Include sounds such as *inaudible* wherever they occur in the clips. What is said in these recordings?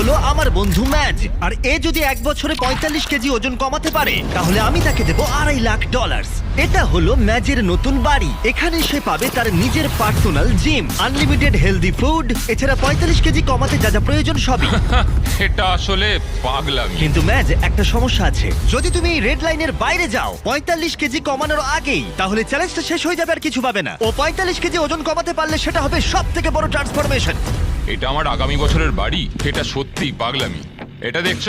হলো আমার বন্ধু ম্যাজ আর এ যদি এক বছরে পঁয়তাল্লিশ কেজি ওজন কমাতে পারে তাহলে আমি তাকে দেবো আড়াই লাখ ডলার এটা হলো ম্যাজের নতুন বাড়ি। এখানে সে পাবে তার নিজের personal gym unlimited healthy food এছাড়া পঁয়তাল্লিশ কেজি কমাতে যা যা প্রয়োজন সবই। *laughs* এটা আসলে পাগলামি। কিন্তু ম্যাজ একটা সমস্যা আছে। যদি তুমি এই রেড লাইনের বাইরে যাও পঁয়তাল্লিশ কেজি কমানোর আগেই তাহলে চ্যালেঞ্জটা শেষ হয়ে যাবে আর কিছু পাবে না। ও পঁয়তাল্লিশ কেজি ওজন কমাতে পারলে সেটা হবে সব থেকে বড় ট্রান্সফরমেশন এটা আমার আগামী বছরের বাড়ি এটা সত্যিই পাগলামি। এটা দেখছ?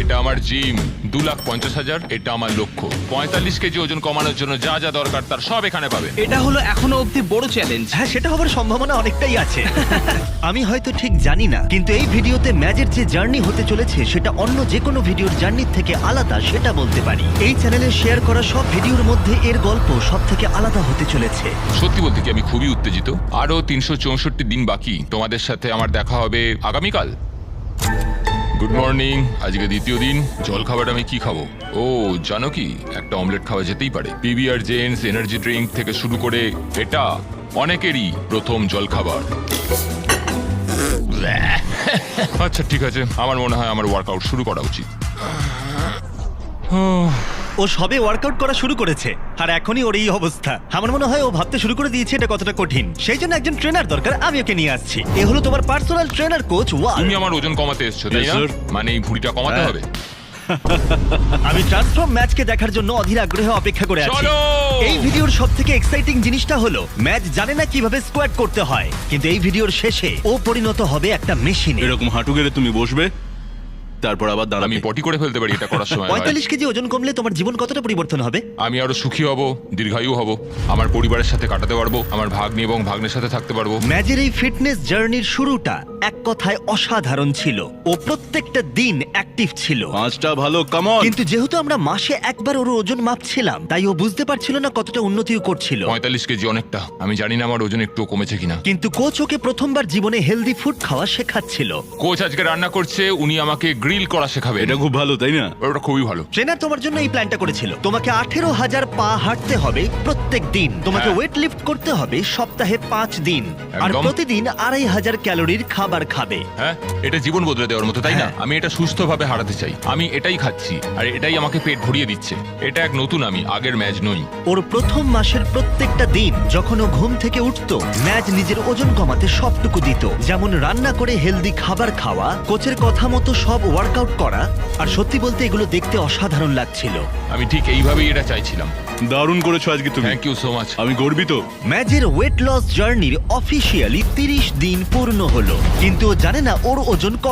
এটা আমার জিম। দু লাখ পঞ্চাশ হাজার এটা আমার লক্ষ্য। পঁয়তাল্লিশ কেজি ওজন কমানোর জন্য যা যা দরকার তার সব এখানে পাবে। এটা হলো এখনও অব্দি বড় চ্যালেঞ্জ হ্যাঁ সেটা হবার সম্ভাবনা অনেকটাই আছে। *laughs* আমি হয়তো ঠিক জানি না কিন্তু এই ভিডিওতে ম্যাজের যে জার্নি হতে চলেছে সেটা অন্য যে কোনো ভিডিওর জার্নির থেকে আলাদা সেটা বলতে পারি। এই চ্যানেলে শেয়ার করা সব ভিডিওর মধ্যে এর গল্প সব থেকে আলাদা হতে চলেছে। সত্যি বলতে কি আমি খুবই উত্তেজিত। আরও তিনশো চৌষট্টি দিন বাকি। তোমাদের সাথে আমার দেখা হবে আগামীকাল। গুড মর্নিং আজকে দ্বিতীয় দিন। জল খাবার আমি কি খাব? ও, জানো কি? একটা অমলেট খাওয়া যেতেই পারে। পিবিআর জেন্স এনার্জি ড্রিঙ্ক থেকে শুরু করে এটা অনেকেরই প্রথম জল খাবার আচ্ছা ঠিক আছে। আমার মনে হয় আমার ওয়ার্কআউট শুরু করা উচিত। ও সবে ওয়ার্কআউট করা শুরু করেছে। আর এখনই ওর এই অবস্থা। আমার মনে হয় ও ভাবতে শুরু করে দিয়েছে এটা কতটা কঠিন। সেই জন্য একজন ট্রেনার দরকার আমি ওকে নিয়ে আসছি। এ হলো তোমার পার্সোনাল ট্রেনার কোচ ওয়াল তুমি আমার ওজন কমাতে এসছো তাই Yes, না sir. মানে এই ভুঁড়িটা কমাতে হ্যাঁ। হবে? *laughs* আমি ট্রান্সফর্ম ম্যাচকে দেখার জন্য অধীর আগ্রহে অপেক্ষা করে আছি। চলো! এই ভিডিওর সব থেকে এক্সাইটিং জিনিসটা হলো ম্যাচ জানে না কীভাবে স্কোয়াড করতে হয়। কিন্তু এই ভিডিওর শেষে ও পরিণত হবে একটা মেশিনে এরকম হাঁটু গেড়ে তুমি বসবে তারপর আবার আমি পটি করে ফেলতে পারি এটা করার সময় *laughs* হয়। পঁয়তাল্লিশ কেজি ওজন কমলে তোমার জীবন কতটা পরিবর্তন হবে? আমি আরও সুখী হব দীর্ঘায়ু হব আমার পরিবারের সাথে কাটাতে পারব আমার ভাগ্নি এবং ভাগ্নের সাথে থাকতে পারব। ম্যাচের এই ফিটনেস জার্নির শুরুটা এক কথায় অসাধারণ ছিল ও প্রত্যেকটা দিন অ্যাক্টিভ ছিল। পাঁচটা ভালো কামন কিন্তু যেহেতু আমরা মাসে একবার ওর ওজন মাপছিলাম তাই ও বুঝতে পারছিল না কতটা উন্নতিও করছিল। পঁয়তাল্লিশ কেজি অনেকটা আমি জানি না আমার ওজন একটু কমেছে কিনা। কিন্তু কোচ ওকে প্রথমবার জীবনে হেলদি ফুড খাওয়া শেখাচ্ছিল। কোচ আজকে রান্না করছে উনি আমাকে গ্রিল করা শেখাবে। এটা খুব ভালো তাই না? ওটা খুবই ভালো। ট্রেনার তোমার জন্য এই প্ল্যানটা করেছিল। তোমাকে আঠেরো হাজার পা হাঁটতে হবে প্রত্যেক দিন। তোমাকে হ্যাঁ। ওয়েট লিফট করতে হবে সপ্তাহে পাঁচ দিন। আর একদম। প্রতিদিন আড়াই হাজার ক্যালোরির খাবার খাবে। হ্যাঁ এটা জীবন বদলে দেওয়ার মতো তাই না? হ্যাঁ। আমি এটা সুস্থভাবে হারাতে চাই। আমি এটাই খাচ্ছি আর এটাই আমাকে পেট ভরিয়ে দিচ্ছে। এটা এক নতুন আমি আগের ম্যাচ নই। ওর প্রথম মাসের প্রত্যেকটা দিন যখন ও ঘুম থেকে উঠতো ম্যাচ নিজের ওজন কমাতে সবটুকু দিত। যেমন রান্না করে হেলদি খাবার খাওয়া কোচের কথা মতো সব ওয়ার্কআউট করা আর সত্যি বলতে এগুলো দেখতে অসাধারণ লাগছিল। আমি ঠিক এইভাবেই এটা চাইছিলাম। দারুণ করেছ আজকে তুমি। থ্যাংক ইউ সো মাচ আমি গর্বিত। ম্যাজের ওয়েট লস জার্নির অফিসিয়ালি তিরিশ দিন পূর্ণ হলো। কিন্তু ও জানে না ওর ওজন কত